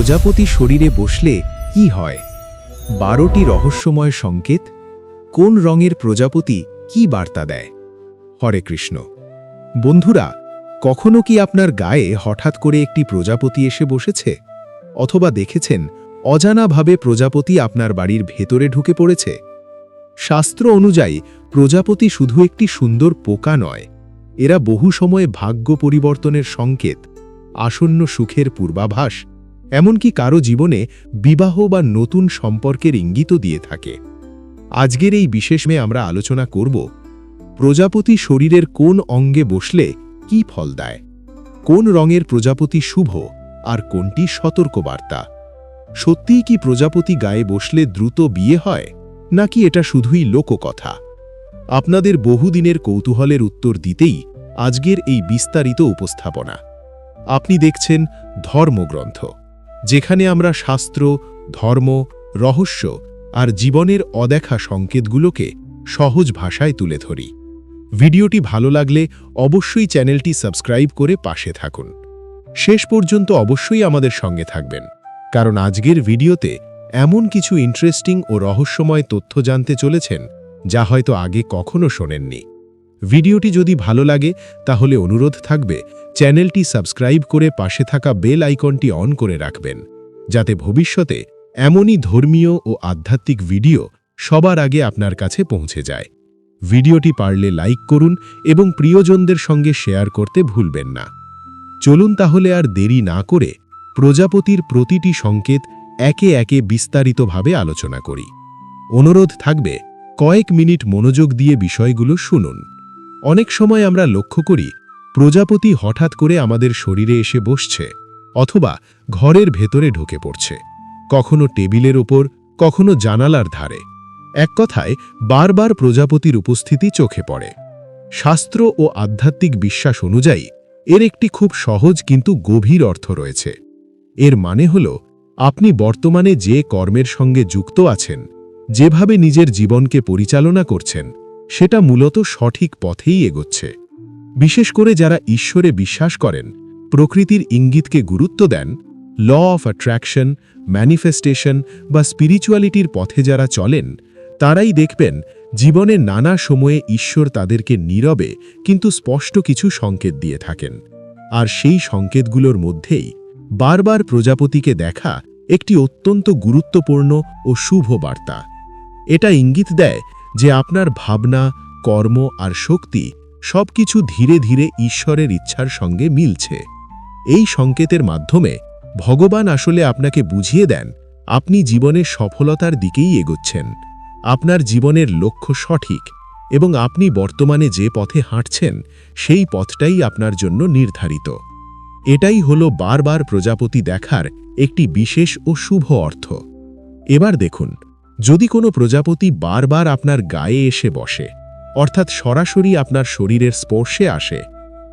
প্রজাপতি শরীরে বসলে কি হয়? বারোটি রহস্যময় সংকেত। কোন রঙের প্রজাপতি কি বার্তা দেয়? হরে কৃষ্ণ। বন্ধুরা, কখনো কি আপনার গায়ে হঠাৎ করে একটি প্রজাপতি এসে বসেছে? অথবা দেখেছেন অজানাভাবে প্রজাপতি আপনার বাড়ির ভেতরে ঢুকে পড়েছে? শাস্ত্র অনুযায়ী, প্রজাপতি শুধু একটি সুন্দর পোকা নয়। এরা বহু সময়ে ভাগ্য পরিবর্তনের সংকেত, আসন্ন সুখের পূর্বাভাস এমনকি কারও জীবনে বিবাহ বা নতুন সম্পর্কের ইঙ্গিতও দিয়ে থাকে। আজকের এই বিশেষ মেয়ে আমরা আলোচনা করব, প্রজাপতি শরীরের কোন অঙ্গে বসলে কি ফল দেয়? কোন রঙের প্রজাপতি শুভ আর কোনটি সতর্কবার্তা? সত্যিই কি প্রজাপতি গায়ে বসলে দ্রুত বিয়ে হয়, নাকি এটা শুধুই লোককথা? আপনাদের বহুদিনের কৌতূহলের উত্তর দিতেই আজকের এই বিস্তারিত উপস্থাপনা। আপনি দেখছেন ধর্মগ্রন্থ। যেখানে আমরা শাস্ত্র, ধর্ম, রহস্য আর জীবনের অদেখা সংকেতগুলোকে সহজ ভাষায় তুলে ধরি। ভিডিওটি ভালো লাগলে অবশ্যই চ্যানেলটি সাবস্ক্রাইব করে পাশে থাকুন। শেষ পর্যন্ত অবশ্যই আমাদের সঙ্গে থাকবেন, কারণ আজকের ভিডিওতে এমন কিছু ইন্টারেস্টিং ও রহস্যময় তথ্য জানতে চলেছেন যা হয়তো আগে কখনো শোনেননি। ভিডিওটি যদি ভালো লাগে, তাহলে অনুরোধ থাকবে, চ্যানেলটি সাবস্ক্রাইব করে পাশে থাকা বেল আইকনটি অন করে রাখবেন, যাতে ভবিষ্যতে এমনই ধর্মীয় ও আধ্যাত্মিক ভিডিও সবার আগে আপনার কাছে পৌঁছে যায়। ভিডিওটি পারলে লাইক করুন এবং প্রিয়জনদের সঙ্গে শেয়ার করতে ভুলবেন না। চলুন তাহলে আর দেরি না করে প্রজাপতির প্রতিটি সংকেত একে একে বিস্তারিতভাবে আলোচনা করি। অনুরোধ থাকবে, কয়েক মিনিট মনোযোগ দিয়ে বিষয়গুলো শুনুন। অনেক সময় আমরা লক্ষ্য করি, প্রজাপতি হঠাৎ করে আমাদের শরীরে এসে বসছে, অথবা ঘরের ভেতরে ঢুকে পড়ছে, কখনো টেবিলের ওপর, কখনো জানালার ধারে। এক কথায়, বারবার প্রজাপতির উপস্থিতি চোখে পড়ে। শাস্ত্র ও আধ্যাত্মিক বিশ্বাস অনুযায়ী, এর একটি খুব সহজ কিন্তু গভীর অর্থ রয়েছে। এর মানে হল, আপনি বর্তমানে যে কর্মের সঙ্গে যুক্ত আছেন, যেভাবে নিজের জীবনকে পরিচালনা করছেন সেটা মূলত সঠিক পথেই এগোচ্ছে। বিশেষ করে যারা ঈশ্বরে বিশ্বাস করেন, প্রকৃতির ইঙ্গিতকে গুরুত্ব দেন, ল অফ অ্যাট্রাকশন, ম্যানিফেস্টেশন বা স্পিরিচুয়ালিটির পথে যারা চলেন, তারাই দেখবেন জীবনে নানা সময়ে ঈশ্বর তাদেরকে নীরবে কিন্তু স্পষ্ট কিছু সংকেত দিয়ে থাকেন। আর সেই সংকেতগুলোর মধ্যেই বারবার প্রজাপতিকে দেখা একটি অত্যন্ত গুরুত্বপূর্ণ ও শুভ বার্তা। এটা ইঙ্গিত দেয় যে আপনার ভাবনা, কর্ম আর শক্তি সবকিছু ধীরে ধীরে ঈশ্বরের ইচ্ছার সঙ্গে মিলছে। এই সংকেতের মাধ্যমে ভগবান আসলে আপনাকে বুঝিয়ে দেন, আপনি জীবনের সফলতার দিকেই এগোচ্ছেন। আপনার জীবনের লক্ষ্য সঠিক এবং আপনি বর্তমানে যে পথে হাঁটছেন, সেই পথটাই আপনার জন্য নির্ধারিত। এটাই হলো বারবার প্রজাপতি দেখার একটি বিশেষ ও শুভ অর্থ। এবার দেখুন যদি কোনো প্রজাপতি বারবার আপনার গায়ে এসে বসে, অর্থাৎ সরাসরি আপনার শরীরের স্পর্শে আসে,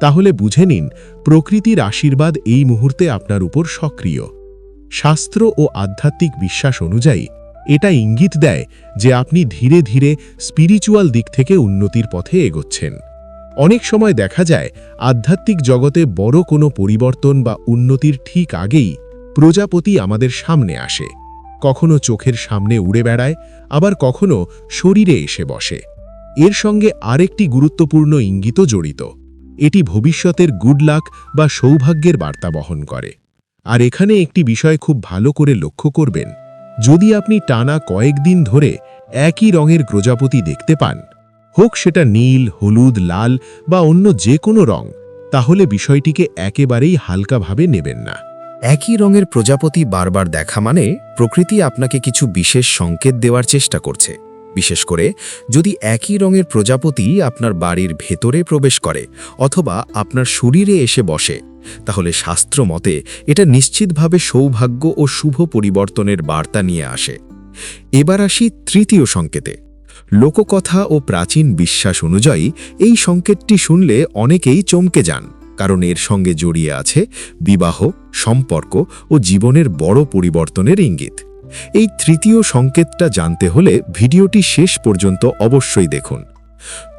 তাহলে বুঝে নিন প্রকৃতির আশীর্বাদ এই মুহূর্তে আপনার উপর সক্রিয়। শাস্ত্র ও আধ্যাত্মিক বিশ্বাস অনুযায়ী এটা ইঙ্গিত দেয় যে আপনি ধীরে ধীরে স্পিরিচুয়াল দিক থেকে উন্নতির পথে এগোচ্ছেন। অনেক সময় দেখা যায় আধ্যাত্মিক জগতে বড় কোনো পরিবর্তন বা উন্নতির ঠিক আগেই প্রজাপতি আমাদের সামনে আসে। কখনো চোখের সামনে উড়ে বেড়ায়, আবার কখনো শরীরে এসে বসে। এর সঙ্গে আরেকটি গুরুত্বপূর্ণ ইঙ্গিতও জড়িত। এটি ভবিষ্যতের গুড লাক বা সৌভাগ্যের বার্তা বহন করে। আর এখানে একটি বিষয় খুব ভালো করে লক্ষ্য করবেন। যদি আপনি টানা কয়েকদিন ধরে একই রঙের প্রজাপতি দেখতে পান, হোক সেটা নীল, হলুদ, লাল বা অন্য যে কোনো রং, তাহলে বিষয়টিকে একেবারেই হালকাভাবে নেবেন না। একই রঙের প্রজাপতি বারবার দেখা মানে প্রকৃতি আপনাকে কিছু বিশেষ সংকেত দেওয়ার চেষ্টা করছে। বিশেষ করে যদি একই রঙের প্রজাপতি আপনার বাড়ির ভেতরে প্রবেশ করে অথবা আপনার শরীরে এসে বসে, তাহলে শাস্ত্র মতে এটা নিশ্চিতভাবে সৌভাগ্য ও শুভ পরিবর্তনের বার্তা নিয়ে আসে। এবার আসি তৃতীয় সংকেতে। লোককথা ও প্রাচীন বিশ্বাস অনুযায়ী এই সংকেতটি শুনলে অনেকেই চমকে যান। কারণ এর সঙ্গে জড়িয়ে আছে বিবাহ, সম্পর্ক ও জীবনের বড় পরিবর্তনের ইঙ্গিত। এই তৃতীয় সংকেতটা জানতে হলে ভিডিওটি শেষ পর্যন্ত অবশ্যই দেখুন।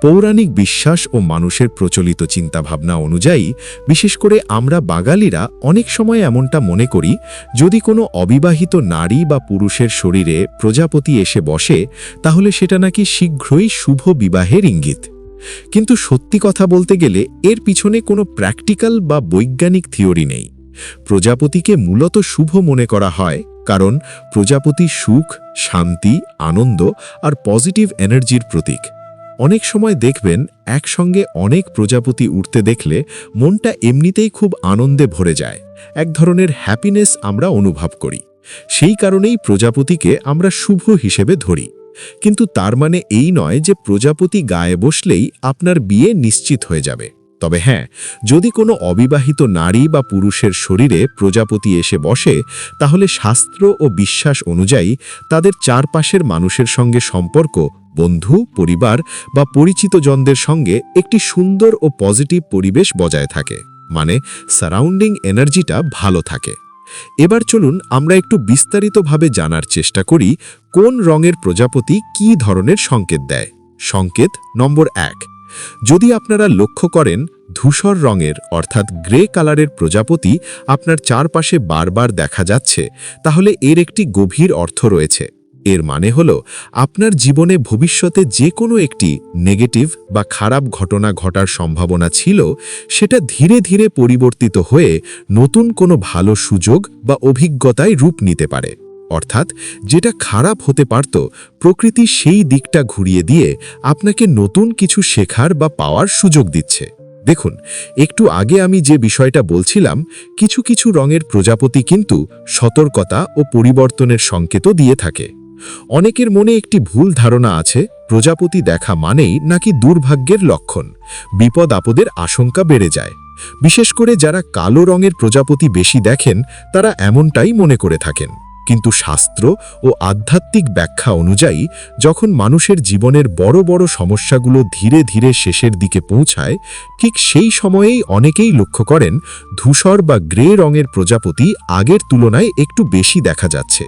পৌরাণিক বিশ্বাস ও মানুষের প্রচলিত চিন্তাভাবনা অনুযায়ী, বিশেষ করে আমরা বাঙালিরা অনেক সময় এমনটা মনে করি, যদি কোনো অবিবাহিত নারী বা পুরুষের শরীরে প্রজাপতি এসে বসে, তাহলে সেটা নাকি শীঘ্রই শুভ বিবাহের ইঙ্গিত। কিন্তু সত্যি কথা বলতে গেলে এর পিছনে কোনো প্র্যাকটিক্যাল বা বৈজ্ঞানিক থিওরি নেই। প্রজাপতিকে মূলত শুভ মনে করা হয় কারণ প্রজাপতি সুখ, শান্তি, আনন্দ আর পজিটিভ এনার্জির প্রতীক। অনেক সময় দেখবেন একসঙ্গে অনেক প্রজাপতি উঠতে দেখলে মনটা এমনিতেই খুব আনন্দে ভরে যায়। এক ধরনের হ্যাপিনেস আমরা অনুভব করি। সেই কারণেই প্রজাপতিকে আমরা শুভ হিসেবে ধরি। কিন্তু তার মানে এই নয় যে প্রজাপতি গায়ে বসলেই আপনার বিয়ে নিশ্চিত হয়ে যাবে। তবে হ্যাঁ যদি কোনো অবিবাহিত নারী বা পুরুষের শরীরে প্রজাপতি এসে বসে, তাহলে শাস্ত্র ও বিশ্বাস অনুযায়ী তাদের চারপাশের মানুষের সঙ্গে সম্পর্ক, বন্ধু, পরিবার বা পরিচিত জনদের সঙ্গে একটি সুন্দর ও পজিটিভ পরিবেশ বজায় থাকে। মানে সারাউন্ডিং এনার্জিটা ভালো থাকে। এবার চলুন আমরা একটু বিস্তারিতভাবে জানার চেষ্টা করি কোন রঙের প্রজাপতি কি ধরনের সংকেত দেয়। সংকেত নম্বর এক। যদি আপনারা লক্ষ্য করেন, ধূসর রঙের অর্থাৎ গ্রে কালারের প্রজাপতি আপনার চারপাশে বারবার দেখা যাচ্ছে, তাহলে এর একটি গভীর অর্থ রয়েছে। এর মানে হল, আপনার জীবনে ভবিষ্যতে যে কোনো একটি নেগেটিভ বা খারাপ ঘটনা ঘটার সম্ভাবনা ছিল, সেটা ধীরে ধীরে পরিবর্তিত হয়ে নতুন কোনো ভালো সুযোগ বা অভিজ্ঞতায় রূপ নিতে পারে। অর্থাৎ, যেটা খারাপ হতে পারত, প্রকৃতি সেই দিকটা ঘুরিয়ে দিয়ে আপনাকে নতুন কিছু শেখার বা পাওয়ার সুযোগ দিচ্ছে। দেখুন, একটু আগে আমি যে বিষয়টা বলছিলাম, কিছু কিছু রঙের প্রজাপতি কিন্তু সতর্কতা ও পরিবর্তনের সংকেতও দিয়ে থাকে। অনেকের মনে একটি ভুল ধারণা আছে, প্রজাপতি দেখা মানেই নাকি দুর্ভাগ্যের লক্ষণ, বিপদ আপদের আশঙ্কা বেড়ে যায়। বিশেষ করে যারা কালো রঙের প্রজাপতি বেশি দেখেন, তারা এমনটাই মনে করে থাকেন। কিন্তু শাস্ত্র ও আধ্যাত্মিক ব্যাখ্যা অনুযায়ী, যখন মানুষের জীবনের বড় বড় সমস্যাগুলো ধীরে ধীরে শেষের দিকে পৌঁছায়, ঠিক সেই সময়েই অনেকেই লক্ষ্য করেন, ধূসর বা গ্রে রঙের প্রজাপতি আগের তুলনায় একটু বেশি দেখা যাচ্ছে।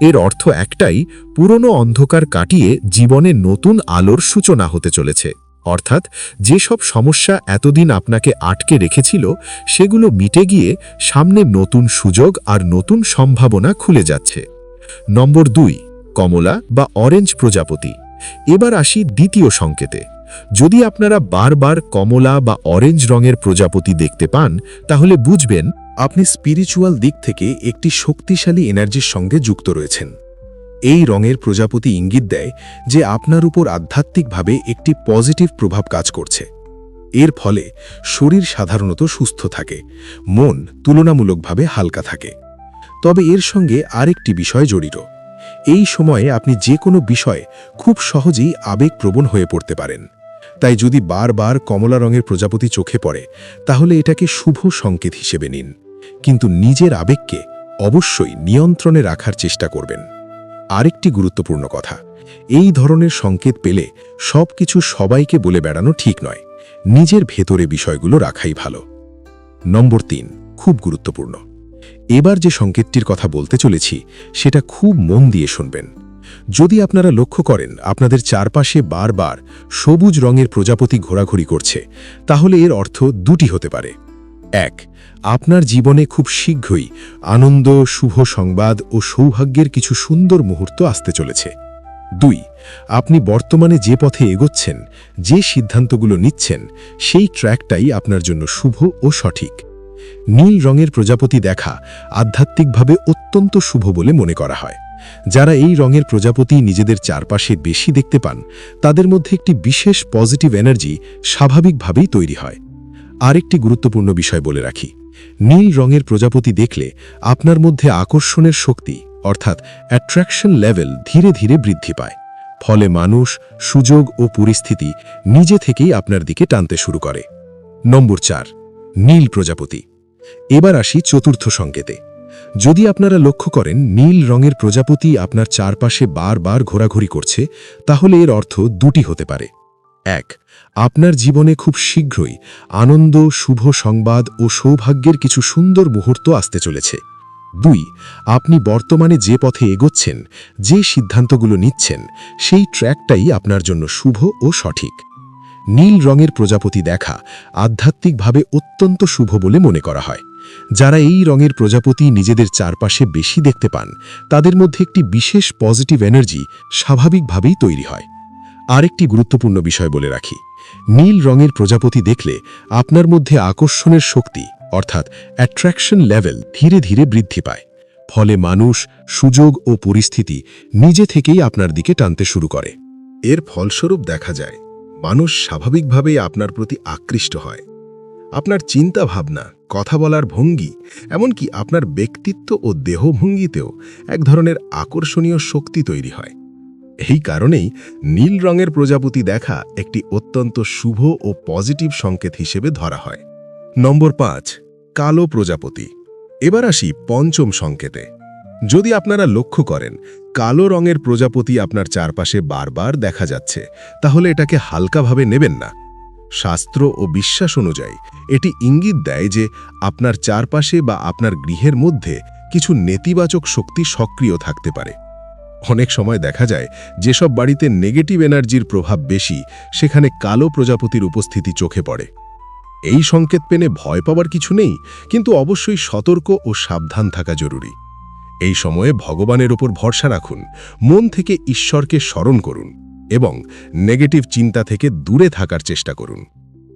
এর অর্থ একটাই, পুরনো অন্ধকার কাটিয়ে জীবনে নতুন আলোর সূচনা হতে চলেছে। অর্থাৎ, যেসব সমস্যা এতদিন আপনাকে আটকে রেখেছিল, সেগুলো মিটে গিয়ে সামনে নতুন সুযোগ আর নতুন সম্ভাবনা খুলে যাচ্ছে। নম্বর দুই, কমলা বা অরেঞ্জ প্রজাপতি। এবার আসি দ্বিতীয় সংকেতে। যদি আপনারা বারবার কমলা বা অরেঞ্জ রঙের প্রজাপতি দেখতে পান, তাহলে বুঝবেন আপনি স্পিরিচুয়াল দিক থেকে একটি শক্তিশালী এনার্জির সঙ্গে যুক্ত রয়েছেন। এই রঙের প্রজাপতি ইঙ্গিত দেয় যে আপনার উপর আধ্যাত্মিকভাবে একটি পজিটিভ প্রভাব কাজ করছে। এর ফলে শরীর সাধারণত সুস্থ থাকে, মন তুলনামূলকভাবে হালকা থাকে। তবে এর সঙ্গে আরেকটি বিষয় জড়িত। এই সময়ে আপনি যে কোনো বিষয়ে খুব সহজেই আবেগপ্রবণ হয়ে পড়তে পারেন। তাই যদি বারবার কমলা রঙের প্রজাপতি চোখে পড়ে, তাহলে এটাকে শুভ সংকেত হিসেবে নিন। কিন্তু নিজের আবেগকে অবশ্যই নিয়ন্ত্রণে রাখার চেষ্টা করবেন। আরেকটি গুরুত্বপূর্ণ কথা, এই ধরনের সংকেত পেলে সব কিছু সবাইকে বলে বেড়ানো ঠিক নয়, নিজের ভেতরে বিষয়গুলো রাখাই ভালো। নম্বর তিন, খুব গুরুত্বপূর্ণ। এবার যে সংকেতটির কথা বলতে চলেছি, সেটা খুব মন দিয়ে শুনবেন। যদি আপনারা লক্ষ্য করেন, আপনাদের চারপাশে বারবার সবুজ রঙের প্রজাপতি ঘোরাঘুরি করছে, তাহলে এর অর্থ দুটি হতে পারে। এক, আপনার জীবনে খুব শীঘ্রই আনন্দ, শুভ সংবাদ ও সৌভাগ্যের কিছু সুন্দর মুহূর্ত আসতে চলেছে। দুই, আপনি বর্তমানে যে পথে এগোচ্ছেন, যে সিদ্ধান্তগুলো নিচ্ছেন, সেই ট্র্যাকটাই আপনার জন্য শুভ ও সঠিক। নীল রঙের প্রজাপতি দেখা আধ্যাত্মিকভাবে অত্যন্ত শুভ বলে মনে করা হয়। যারা এই রঙের প্রজাপতি নিজেদের চারপাশে বেশি দেখতে পান, তাদের মধ্যে একটি বিশেষ পজিটিভ এনার্জি স্বাভাবিকভাবেই তৈরি হয়। আরেকটি গুরুত্বপূর্ণ বিষয় বলে রাখি। নীল রঙের প্রজাপতি দেখলে আপনার মধ্যে আকর্ষণের শক্তি, অর্থাৎ অ্যাট্রাকশন লেভেল ধীরে ধীরে বৃদ্ধি পায়। ফলে মানুষ, সুযোগ ও পরিস্থিতি নিজে থেকেই আপনার দিকে টানতে শুরু করে। নম্বর চার, নীল প্রজাপতি। এবার আসি চতুর্থ সংকেতে। যদি আপনারা লক্ষ্য করেন, নীল রঙের প্রজাপতি আপনার চারপাশে বারবার ঘোরাঘুরি করছে, তাহলে এর অর্থ দুটি হতে পারে। এক। আপনার জীবনে খুব শীঘ্রই আনন্দ, শুভ সংবাদ ও সৌভাগ্যের কিছু সুন্দর মুহূর্ত আসতে চলেছে। দুই, আপনি বর্তমানে যে পথে এগোচ্ছেন, যে সিদ্ধান্তগুলো নিচ্ছেন, সেই ট্র্যাকটাই আপনার জন্য শুভ ও সঠিক। নীল রঙের প্রজাপতি দেখা আধ্যাত্মিকভাবে অত্যন্ত শুভ বলে মনে করা হয়। যারা এই রঙের প্রজাপতি নিজেদের চারপাশে বেশি দেখতে পান, তাদের মধ্যে একটি বিশেষ পজিটিভ এনার্জি স্বাভাবিকভাবেই তৈরি হয়। আরেকটি গুরুত্বপূর্ণ বিষয় বলে রাখি। নীল রঙের প্রজাপতি দেখলে আপনার মধ্যে আকর্ষণের শক্তি, অর্থাৎ অ্যাট্রাকশন লেভেল ধীরে ধীরে বৃদ্ধি পায়। ফলে মানুষ সুযোগ ও পরিস্থিতি নিজে থেকেই আপনার দিকে টানতে শুরু করে। এর ফলস্বরূপ দেখা যায়, মানুষ স্বাভাবিকভাবেই আপনার প্রতি আকৃষ্ট হয়। আপনার চিন্তা ভাবনা কথা বলার ভঙ্গি, এমনকি আপনার ব্যক্তিত্ব ও দেহভঙ্গিতেও এক ধরনের আকর্ষণীয় শক্তি তৈরি হয়। এই কারণেই নীল রঙের প্রজাপতি দেখা একটি অত্যন্ত শুভ ও পজিটিভ সংকেত হিসেবে ধরা হয়। নম্বর পাঁচ, কালো প্রজাপতি। এবার আসি পঞ্চম সংকেতে। যদি আপনারা লক্ষ্য করেন, কালো রঙের প্রজাপতি আপনার চারপাশে বারবার দেখা যাচ্ছে, তাহলে এটাকে হালকাভাবে নেবেন না। শাস্ত্র ও বিশ্বাস অনুযায়ী, এটি ইঙ্গিত দেয় যে আপনার চারপাশে বা আপনার গৃহের মধ্যে কিছু নেতিবাচক শক্তি সক্রিয় থাকতে পারে। অনেক সময় দেখা যায় যেসব বাড়িতে নেগেটিভ এনার্জির প্রভাব বেশি, সেখানে কালো প্রজাপতির উপস্থিতি চোখে পড়ে। এই সংকেত পেনে ভয় পাওয়ার কিছু নেই, কিন্তু অবশ্যই সতর্ক ও সাবধান থাকা জরুরি। এই সময়ে ভগবানের ওপর ভরসা রাখুন, মন থেকে ঈশ্বরকে স্মরণ করুন এবং নেগেটিভ চিন্তা থেকে দূরে থাকার চেষ্টা করুন।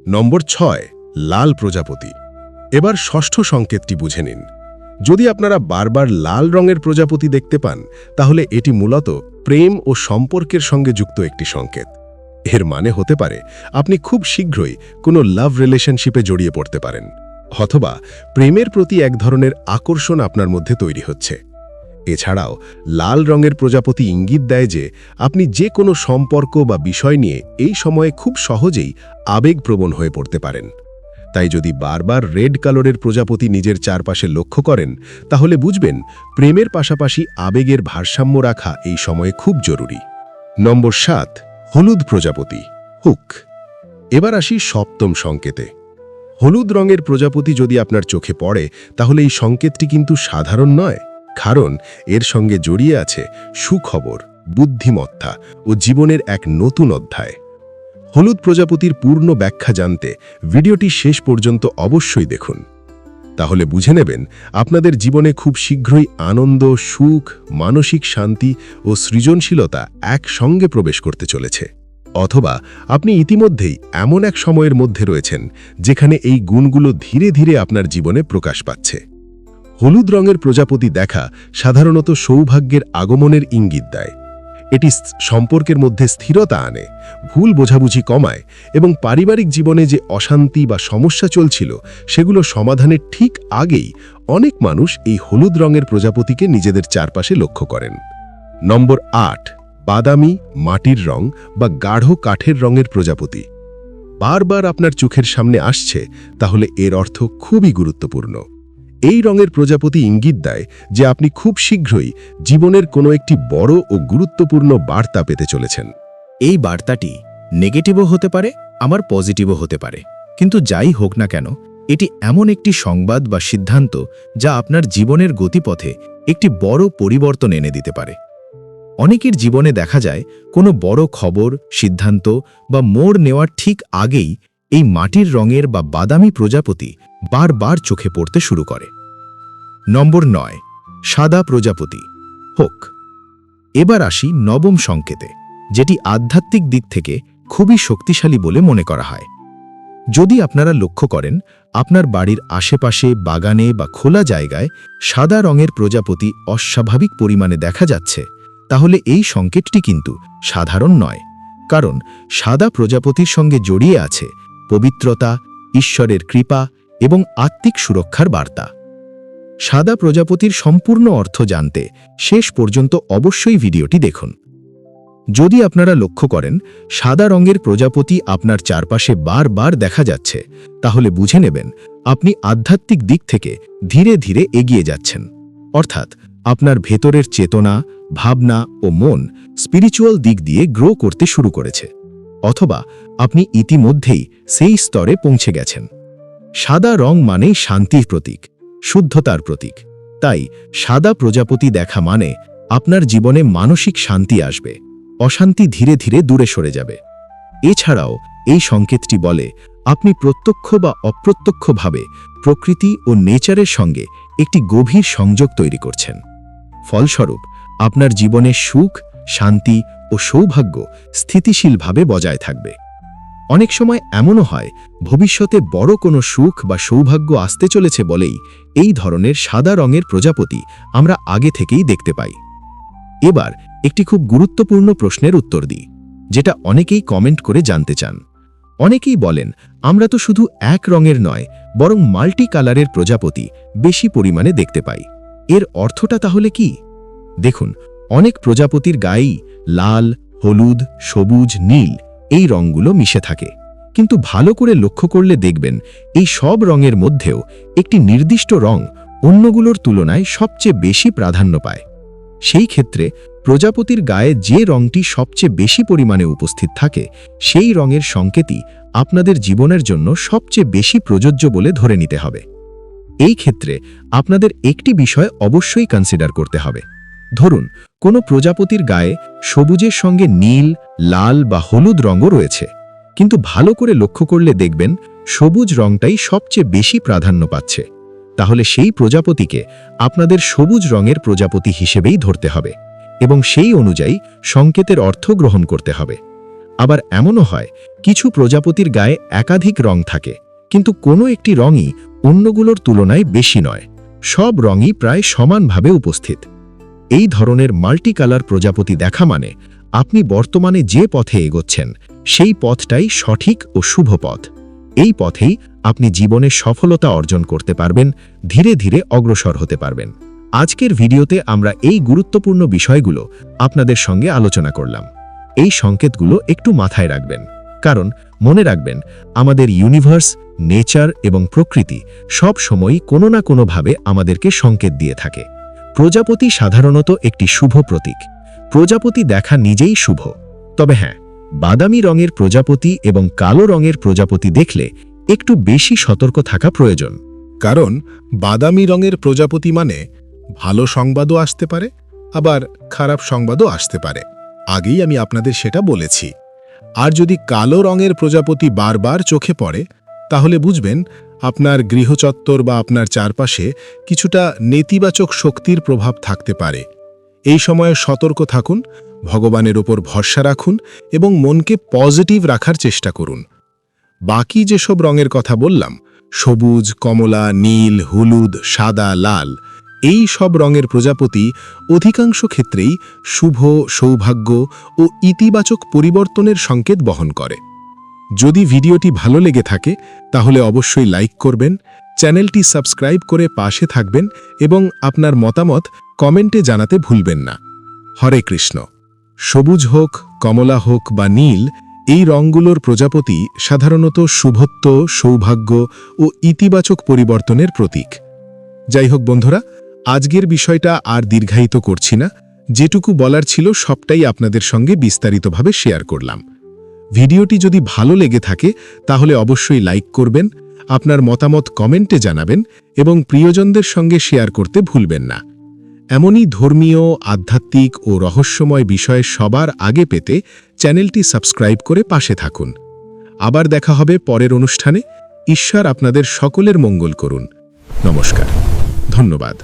নম্বর ছয়, লাল প্রজাপতি। এবার ষষ্ঠ সংকেতটি বুঝে নিন। যদি আপনারা বারবার লাল রঙের প্রজাপতি দেখতে পান, তাহলে এটি মূলত প্রেম ও সম্পর্কের সঙ্গে যুক্ত একটি সংকেত। এর মানে হতে পারে আপনি খুব শীঘ্রই কোনো লাভ রিলেশনশিপে জড়িয়ে পড়তে পারেন, অথবা প্রেমের প্রতি এক ধরনের আকর্ষণ আপনার মধ্যে তৈরি হচ্ছে। এছাড়াও, লাল রঙের প্রজাপতি ইঙ্গিত দেয় যে আপনি যে কোনো সম্পর্ক বা বিষয় নিয়ে এই সময়ে খুব সহজেই আবেগপ্রবণ হয়ে পড়তে পারেন। তাই যদি বারবার রেড কালারের প্রজাপতি নিজের চারপাশে লক্ষ্য করেন, তাহলে বুঝবেন প্রেমের পাশাপাশি আবেগের ভারসাম্য রাখা এই সময়ে খুব জরুরি। নম্বর সাত, হলুদ প্রজাপতি, হুক। এবার আসি সপ্তম সংকেতে। হলুদ রঙের প্রজাপতি যদি আপনার চোখে পড়ে, তাহলে এই সংকেতটি কিন্তু সাধারণ নয়, কারণ এর সঙ্গে জড়িয়ে আছে সুখবর, বুদ্ধিমত্তা ও জীবনের এক নতুন অধ্যায়। হলুদ প্রজাপতির পূর্ণ ব্যাখ্যা জানতে ভিডিওটি শেষ পর্যন্ত অবশ্যই দেখুন। তাহলে বুঝে নেবেন, আপনাদের জীবনে খুব শীঘ্রই আনন্দ, সুখ, মানসিক শান্তি ও সৃজনশীলতা একসঙ্গে প্রবেশ করতে চলেছে। অথবা আপনি ইতিমধ্যেই এমন এক সময়ের মধ্যে রয়েছেন যেখানে এই গুণগুলো ধীরে ধীরে আপনার জীবনে প্রকাশ পাচ্ছে। হলুদ রঙের প্রজাপতি দেখা সাধারণত সৌভাগ্যের আগমনের ইঙ্গিত দেয়। এটি সম্পর্কের মধ্যে স্থিরতা আনে, ভুল বোঝাবুঝি কমায় এবং পারিবারিক জীবনে যে অশান্তি বা সমস্যা চলছিল সেগুলো সমাধানের ঠিক আগেই অনেক মানুষ এই হলুদ রঙের প্রজাপতিকে নিজেদের চারপাশে লক্ষ্য করেন। নম্বর আট, বাদামি, মাটির রং বা গাঢ় কাঠের রঙের প্রজাপতি। বারবার আপনার চোখের সামনে আসছে, তাহলে এর অর্থ খুবই গুরুত্বপূর্ণ। এই রঙের প্রজাপতি ইঙ্গিত দেয় যে আপনি খুব শীঘ্রই জীবনের কোনো একটি বড় ও গুরুত্বপূর্ণ বার্তা পেতে চলেছেন। এই বার্তাটি নেগেটিভও হতে পারে আমার পজিটিভও হতে পারে। কিন্তু যাই হোক না কেন, এটি এমন একটি সংবাদ বা সিদ্ধান্ত যা আপনার জীবনের গতিপথে একটি বড় পরিবর্তন এনে দিতে পারে। অনেকের জীবনে দেখা যায় কোনো বড় খবর, সিদ্ধান্ত বা মোড় নেওয়ার ঠিক আগেই এই মাটির রঙের বা বাদামি প্রজাপতি বারবার চোখে পড়তে শুরু করে। নম্বর নয়, সাদা প্রজাপতি। হোক, এবার আসি নবম সংকেতে, যেটি আধ্যাত্মিক দিক থেকে খুবই শক্তিশালী বলে মনে করা হয়। যদি আপনারা লক্ষ্য করেন, আপনার বাড়ির আশেপাশে, বাগানে বা খোলা জায়গায় সাদা রঙের প্রজাপতি অস্বাভাবিক পরিমাণে দেখা যাচ্ছে, তাহলে এই সংকেতটি কিন্তু সাধারণ নয়, কারণ সাদা প্রজাপতির সঙ্গে জড়িয়ে আছে পবিত্রতা, ঈশ্বরের কৃপা এবং আত্মিক সুরক্ষার বার্তা। সাদা প্রজাপতির সম্পূর্ণ অর্থ জানতে শেষ পর্যন্ত অবশ্যই ভিডিওটি দেখুন। যদি আপনারা লক্ষ্য করেন, সাদা রঙের প্রজাপতি আপনার চারপাশে বারবার দেখা যাচ্ছে, তাহলে বুঝে নেবেন আপনি আধ্যাত্মিক দিক থেকে ধীরে ধীরে এগিয়ে যাচ্ছেন। অর্থাৎ আপনার ভেতরের চেতনা, ভাবনা ও মন স্পিরিচুয়াল দিক দিয়ে গ্রো করতে শুরু করেছে। অথবা আপনি ইতিমধ্যেই সেই স্তরে পৌঁছে গেছেন। সাদা রং মানেই শান্তির প্রতীক, শুদ্ধতার প্রতীক। তাই সাদা প্রজাপতি দেখা মানে আপনার জীবনে মানসিক শান্তি আসবে, অশান্তি ধীরে ধীরে দূরে সরে যাবে। এছাড়াও এই সংকেতটি বলে আপনি প্রত্যক্ষ বা অপ্রত্যক্ষভাবে প্রকৃতি ও নেচারের সঙ্গে একটি গভীর সংযোগ তৈরি করছেন। ফলস্বরূপ, আপনার জীবনে সুখ শান্তি ও সৌভাগ্য স্থিতিশীলভাবে বজায় থাকবে। অনেক সময় এমনও হয়, ভবিষ্যতে বড় কোনো সুখ বা সৌভাগ্য আসতে চলেছে বলেই এই ধরনের সাদা রঙের প্রজাপতি আমরা আগে থেকেই দেখতে পাই। এবার একটি খুব গুরুত্বপূর্ণ প্রশ্নের উত্তর দিই, যেটা অনেকেই কমেন্ট করে জানতে চান। অনেকেই বলেন, আমরা তো শুধু এক রঙের নয়, বরং মাল্টি কালারের প্রজাপতি বেশি পরিমাণে দেখতে পাই। এর অর্থটা তাহলে কি? দেখুন অনেক প্রজাপতির গায়েই লাল, হলুদ, সবুজ, নীল এই রঙগুলো মিশে থাকে। কিন্তু ভালো করে লক্ষ্য করলে দেখবেন এই সব রঙের মধ্যেও একটি নির্দিষ্ট রং অন্যগুলোর তুলনায় সবচেয়ে বেশি প্রাধান্য পায়। সেই ক্ষেত্রে প্রজাপতির গায়ে যে রঙটি সবচেয়ে বেশি পরিমাণে উপস্থিত থাকে, সেই রঙের সংকেতই আপনাদের জীবনের জন্য সবচেয়ে বেশি প্রযোজ্য বলে ধরে নিতে হবে। এই ক্ষেত্রে আপনাদের একটি বিষয় অবশ্যই কনসিডার করতে হবে। ধরুন, কোনো প্রজাপতির গায়ে সবুজের সঙ্গে নীল, লাল বা হলুদ রঙও রয়েছে। কিন্তু ভালো করে লক্ষ্য করলে দেখবেন সবুজ রঙটাই সবচেয়ে বেশি প্রাধান্য পাচ্ছে। তাহলে সেই প্রজাপতিকে আপনাদের সবুজ রঙের প্রজাপতি হিসেবেই ধরতে হবে এবং সেই অনুযায়ী সংকেতের অর্থ গ্রহণ করতে হবে। আবার এমনও হয়, কিছু প্রজাপতির গায়ে একাধিক রং থাকে, কিন্তু কোনো একটি রঙই অন্যগুলোর তুলনায় বেশি নয়। সব রঙই প্রায় সমানভাবে উপস্থিত। এই ধরনের মাল্টিকালার প্রজাপতি দেখা মানে আপনি বর্তমানে যে পথে এগোচ্ছেন, সেই পথটাই সঠিক ও শুভ পথ। এই পথেই আপনি জীবনে সফলতা অর্জন করতে পারবেন, ধীরে ধীরে অগ্রসর হতে পারবেন। আজকের ভিডিওতে আমরা এই গুরুত্বপূর্ণ বিষয়গুলো আপনাদের সঙ্গে আলোচনা করলাম। এই সংকেতগুলো একটু মাথায় রাখবেন। কারণ, মনে রাখবেন, আমাদের ইউনিভার্স, নেচার এবং প্রকৃতি সব সময়ই কোনো না কোনোভাবে আমাদেরকে সংকেত দিয়ে থাকে। প্রজাপতি সাধারণত একটি শুভ প্রতীক। প্রজাপতি দেখা নিজেই শুভ। তবে হ্যাঁ বাদামি রঙের প্রজাপতি এবং কালো রঙের প্রজাপতি দেখলে একটু বেশি সতর্ক থাকা প্রয়োজন। কারণ, বাদামি রঙের প্রজাপতি মানে ভালো সংবাদও আসতে পারে, আবার খারাপ সংবাদও আসতে পারে। আগেই আমি আপনাদের সেটা বলেছি। আর যদি কালো রঙের প্রজাপতি বারবার চোখে পড়ে, তাহলে বুঝবেন আপনার গৃহচত্বর বা আপনার চারপাশে কিছুটা নেতিবাচক শক্তির প্রভাব থাকতে পারে। এই সময়ে সতর্ক থাকুন, ভগবানের ওপর ভরসা রাখুন এবং মনকে পজিটিভ রাখার চেষ্টা করুন। বাকি যেসব রঙের কথা বললাম, সবুজ, কমলা, নীল, হলুদ, সাদা, লাল, এই সব রঙের প্রজাপতি অধিকাংশ ক্ষেত্রেই শুভ, সৌভাগ্য ও ইতিবাচক পরিবর্তনের সংকেত বহন করে। যদি ভিডিওটি ভালো লেগে থাকে, তাহলে অবশ্যই লাইক করবেন, চ্যানেলটি সাবস্ক্রাইব করে পাশে থাকবেন এবং আপনার মতামত কমেন্টে জানাতে ভুলবেন না। হরে কৃষ্ণ। সবুজ হোক, কমলা হোক বা নীল, এই রঙগুলোর প্রজাপতি সাধারণত শুভত্ব, সৌভাগ্য ও ইতিবাচক পরিবর্তনের প্রতীক। যাই হোক বন্ধুরা, আজকের বিষয়টা আর দীর্ঘায়িত করছি না। যেটুকু বলার ছিল সবটাই আপনাদের সঙ্গে বিস্তারিতভাবে শেয়ার করলাম। ভিডিওটি যদি ভালো লেগে থাকে, তাহলে অবশ্যই লাইক করবেন, আপনার মতামত কমেন্টে জানাবেন এবং প্রিয়জনদের সঙ্গে শেয়ার করতে ভুলবেন না। এমনই ধর্মীয়, আধ্যাত্মিক ও রহস্যময় বিষয়ে সবার আগে পেতে চ্যানেলটি সাবস্ক্রাইব করে পাশে থাকুন। আবার দেখা হবে পরের অনুষ্ঠানে। ঈশ্বর আপনাদের সকলের মঙ্গল করুন। নমস্কার। ধন্যবাদ।